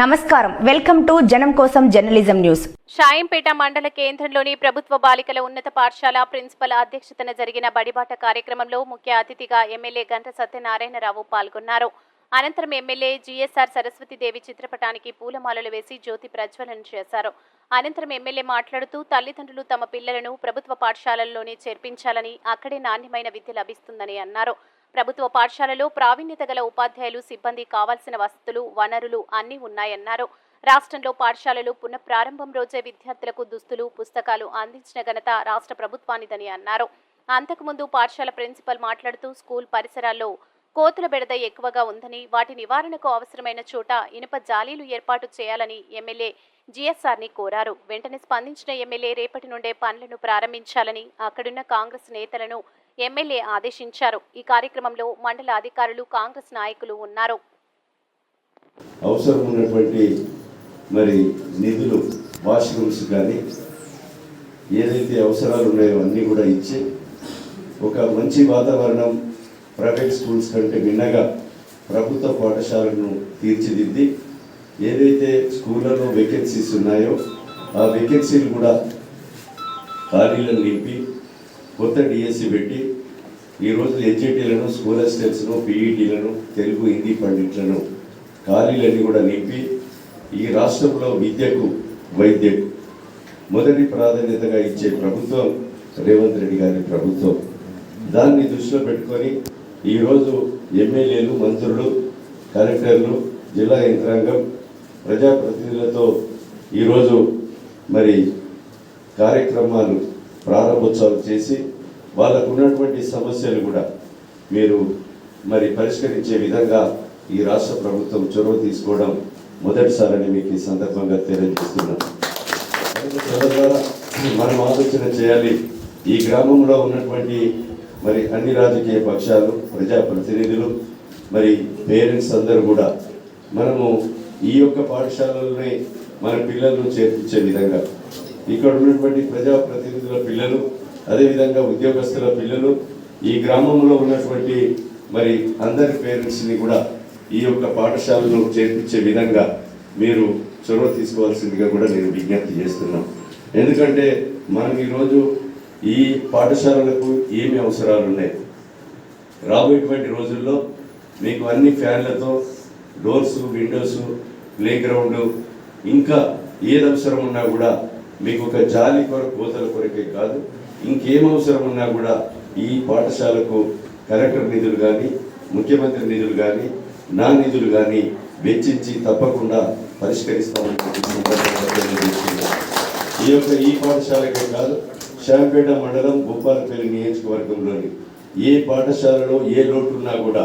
నమస్కారం. Welcome to జనం కోసం జర్నలిజం న్యూస్. షాయంపేట మండల కేంద్రంలోని ప్రభుత్వ బాలికల ఉన్నత పాఠశాల ప్రిన్సిపల్ అధ్యక్షతన జరిగిన బడిబాట కార్యక్రమంలో ముఖ్య అతిథిగా ఎమ్మెల్యే గంట సత్యనారాయణరావు పాల్గొన్నారు. అనంతరం ఎమ్మెల్యే జీఎస్ఆర్ సరస్వతీదేవి చిత్రపటానికి పూలమాలలు వేసి జ్యోతి ప్రజ్వలన చేశారు. అనంతరం ఎమ్మెల్యే మాట్లాడుతూ తల్లిదండ్రులు తమ పిల్లలను ప్రభుత్వ పాఠశాలల్లోనే చేర్పించాలని అక్కడే నాణ్యమైన విద్య లభిస్తుందని అన్నారు. ప్రభుత్వ పాఠశాలలో ప్రావీణ్యత గల ఉపాధ్యాయులు సిబ్బంది కావాల్సిన వసతులు వనరులు అన్నీ ఉన్నాయన్నారు. రాష్ట్రంలో పాఠశాలలు పునఃప్రారంభం రోజే విద్యార్థులకు దుస్తులు పుస్తకాలు అందించిన ఘనత రాష్ట్ర ప్రభుత్వానిదని అన్నారు. అంతకుముందు పాఠశాల ప్రిన్సిపల్ మాట్లాడుతూ స్కూల్ పరిసరాల్లో కోతుల బెడద ఎక్కువగా ఉందని వాటి నివారణకు అవసరమైన చోట ఇనుప జాలీలు ఏర్పాటు చేయాలని ఎమ్మెల్యే జీఎస్ఆర్ని కోరారు. వెంటనే స్పందించిన ఎమ్మెల్యే రేపటి నుండే పనులను ప్రారంభించాలని అక్కడున్న కాంగ్రెస్ నేతలను ఎమ్మెల్యే ఆదేశించారు. ఈ కార్యక్రమంలో మండల అధికారులు కాంగ్రెస్ నాయకులు ఉన్నారు. అవసరం ఉన్నటువంటి మరి నిధులు వాష్రూమ్స్ కానీ ఏదైతే అవసరాలు ఉన్నాయో అన్నీ కూడా ఇచ్చి ఒక మంచి వాతావరణం ప్రైవేట్ స్కూల్స్ కంటే మిన్నగా ప్రభుత్వ పాఠశాలను తీర్చిదిద్ది ఏదైతే స్కూళ్ళలో వేకెన్సీస్ ఉన్నాయో ఆ వేకెన్సీలు కూడా ఖాళీలను నింపి కొత్త డిఎస్సి పెట్టి ఈ రోజు హెచ్ఐటీలను స్కూల్ అసిస్టెంట్స్ను పీఈటీలను తెలుగు హిందీ పండిట్లను ఖాళీలన్నీ కూడా నింపి ఈ రాష్ట్రంలో విద్యకు వైద్యకు మొదటి ప్రాధాన్యతగా ఇచ్చే ప్రభుత్వం రేవంత్ రెడ్డి గారి ప్రభుత్వం. దాన్ని దృష్టిలో పెట్టుకొని ఈరోజు ఎమ్మెల్యేలు మంత్రులు కలెక్టర్లు జిల్లా యంత్రాంగం ప్రజాప్రతినిధులతో ఈరోజు మరి కార్యక్రమాలు ప్రారంభోత్సవాలు చేసి వాళ్ళకు ఉన్నటువంటి సమస్యలు కూడా మీరు మరి పరిష్కరించే విధంగా ఈ రాష్ట్ర ప్రభుత్వం చొరవ తీసుకోవడం మొదటిసారని మీకు ఈ సందర్భంగా తెలియజేస్తున్నాం కనుక మనం ఆలోచన చేయాలి. ఈ గ్రామంలో ఉన్నటువంటి మరి అన్ని రాజకీయ పక్షాలు ప్రజాప్రతినిధులు మరి పేరెంట్స్ అందరూ కూడా మనము ఈ యొక్క పాఠశాలలోనే మన పిల్లలను చేర్పించే విధంగా ఇక్కడ ఉన్నటువంటి ప్రజాప్రతినిధుల పిల్లలు అదేవిధంగా ఉద్యోగస్తుల పిల్లలు ఈ గ్రామంలో ఉన్నటువంటి మరి అందరి పేరెంట్స్ని కూడా ఈ యొక్క పాఠశాలలో చేర్పించే విధంగా మీరు చొరవ తీసుకోవాల్సిందిగా కూడా నేను విజ్ఞప్తి చేస్తున్నాను ఎందుకంటే మనం ఈరోజు ఈ పాఠశాలలకు ఏమి అవసరాలు ఉన్నాయి? రాబోయేటువంటి రోజుల్లో మీకు అన్ని ఫ్యాన్లతో డోర్స్ విండోస్ ప్లే గ్రౌండ్ ఇంకా ఏది అవసరం ఉన్నా కూడా మీకు ఒక జాలి కొరకు కోతల కొరకే కాదు. ఇంకేం అవసరం ఉన్నా కూడా ఈ పాఠశాలకు కలెక్టర్ నిధులు కానీ ముఖ్యమంత్రి నిధులు కానీ నా నిధులు కానీ వెచ్చించి తప్పకుండా పరిష్కరిస్తామని ఈ యొక్క ఈ పాఠశాలకే కాదు శాంపేట మండలం భూపాలపల్లి నియోజకవర్గంలోని ఏ పాఠశాలలో ఏ లోటు ఉన్నా కూడా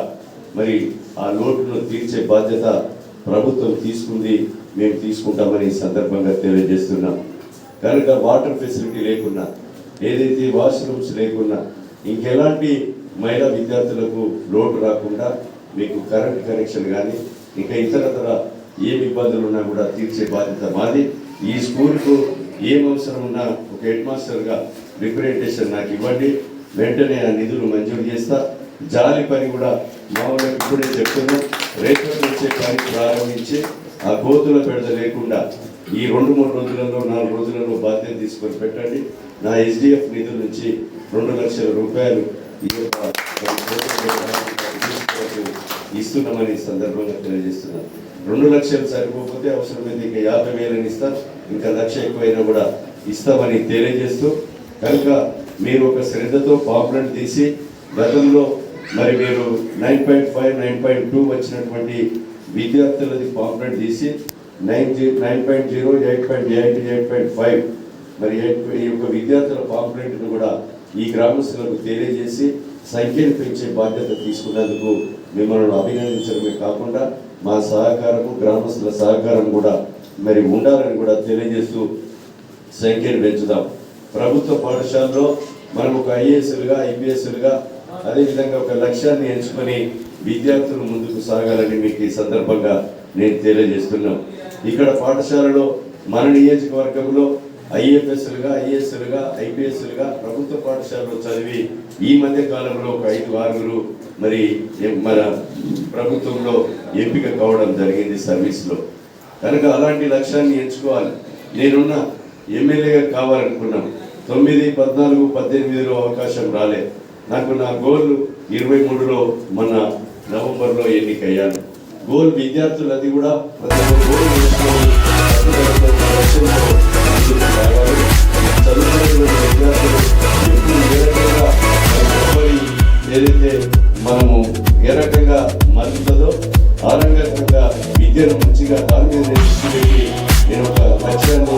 మరి ఆ లోటును తీర్చే బాధ్యత ప్రభుత్వం తీసుకుంది మేము తీసుకుంటామని ఈ సందర్భంగా తెలియజేస్తున్నాం. కనుక వాటర్ ఫెసిలిటీ లేకున్నా ఏదైతే వాష్రూమ్స్ లేకున్నా ఇంకెలాంటి మహిళా విద్యార్థులకు లోటు రాకుండా మీకు కరెంట్ కనెక్షన్ కానీ ఇంకా ఇతరతర ఏమి ఇబ్బందులు ఉన్నా కూడా తీర్చే బాధ్యత మాది. ఈ స్కూల్కు ఏం అవసరం ఉన్నా ఒక హెడ్ మాస్టర్గా రిప్రజెంటేషన్ నాకు ఇవ్వండి. వెంటనే ఆ నిధులు మంజూరు చేస్తా. జాలి పని కూడా మా వాళ్ళకి ఇప్పుడే చెప్తున్నాం. రేపటి నుంచే పని ప్రారంభించి ఆ కోతుల పెడత లేకుండా ఈ రెండు మూడు రోజులలో నాలుగు రోజులలో బాధ్యత తీసుకొని పెట్టండి. నా ఎస్డిఎఫ్ నిధుల నుంచి రెండు లక్షల రూపాయలు ఈ యొక్క ఇస్తున్నామని సందర్భంగా తెలియజేస్తున్నాను. రెండు లక్షలు సరిపోతే అవసరమైతే ఇంకా యాభై వేలని ఇస్తాం. ఇంకా లక్ష ఎక్కువైనా కూడా ఇస్తామని తెలియజేస్తూ కనుక మీరు ఒక శ్రద్ధతో పాపులెంట్ తీసి గతంలో మరి మీరు nine point five nine point two వచ్చినటువంటి విద్యార్థులది పాపులెంట్ తీసి nine G nine point zero eight point eight eight point five. మరి ఎయిట్ ఈ యొక్క విద్యార్థుల పాపులెంట్ను కూడా ఈ గ్రామస్తులకు తెలియజేసి సంఖ్యను పెంచే బాధ్యత తీసుకున్నందుకు మిమ్మల్ని అభినందించడమే కాకుండా మా సహకారము గ్రామస్తుల సహకారం కూడా మరి ఉండాలని కూడా తెలియజేస్తూ సంఖ్యను పెంచుదాం. ప్రభుత్వ పాఠశాలలో మనం ఒక ఐఏఎస్లుగా ఐపీఎస్లుగా అదేవిధంగా ఒక లక్ష్యాన్ని ఎంచుకొని విద్యార్థులు ముందుకు సాగాలని మీకు ఈ సందర్భంగా నేను తెలియజేస్తున్నాను ఇక్కడ పాఠశాలలో మన నియోజకవర్గంలో ఐఏఎస్లుగా ఐఎస్లుగా ఐపీఎస్లుగా ప్రభుత్వ పాఠశాలలో చదివి ఈ మధ్య కాలంలో ఒక ఐదు ఆరుగురు మరి మన ప్రభుత్వంలో ఎంపిక కావడం జరిగింది సర్వీస్లో. కనుక అలాంటి లక్ష్యాన్ని ఎంచుకోవాలి. నేనున్న ఎమ్మెల్యేగా కావాలనుకున్నాం. తొమ్మిది పద్నాలుగు పద్దెనిమిదిలో అవకాశం రాలే. నాకు నా గోల్ ఇరవై మూడులో మన నవంబర్లో ఎన్నికయ్యాను గోల్ విద్యార్థులు అది కూడా విద్యార్థులు ఏదైతే మనము ఏ రకంగా మరుగుతుందో ఆ రంగంగా విద్యను మంచిగా దాని నేను ఒక లక్ష్యాన్ని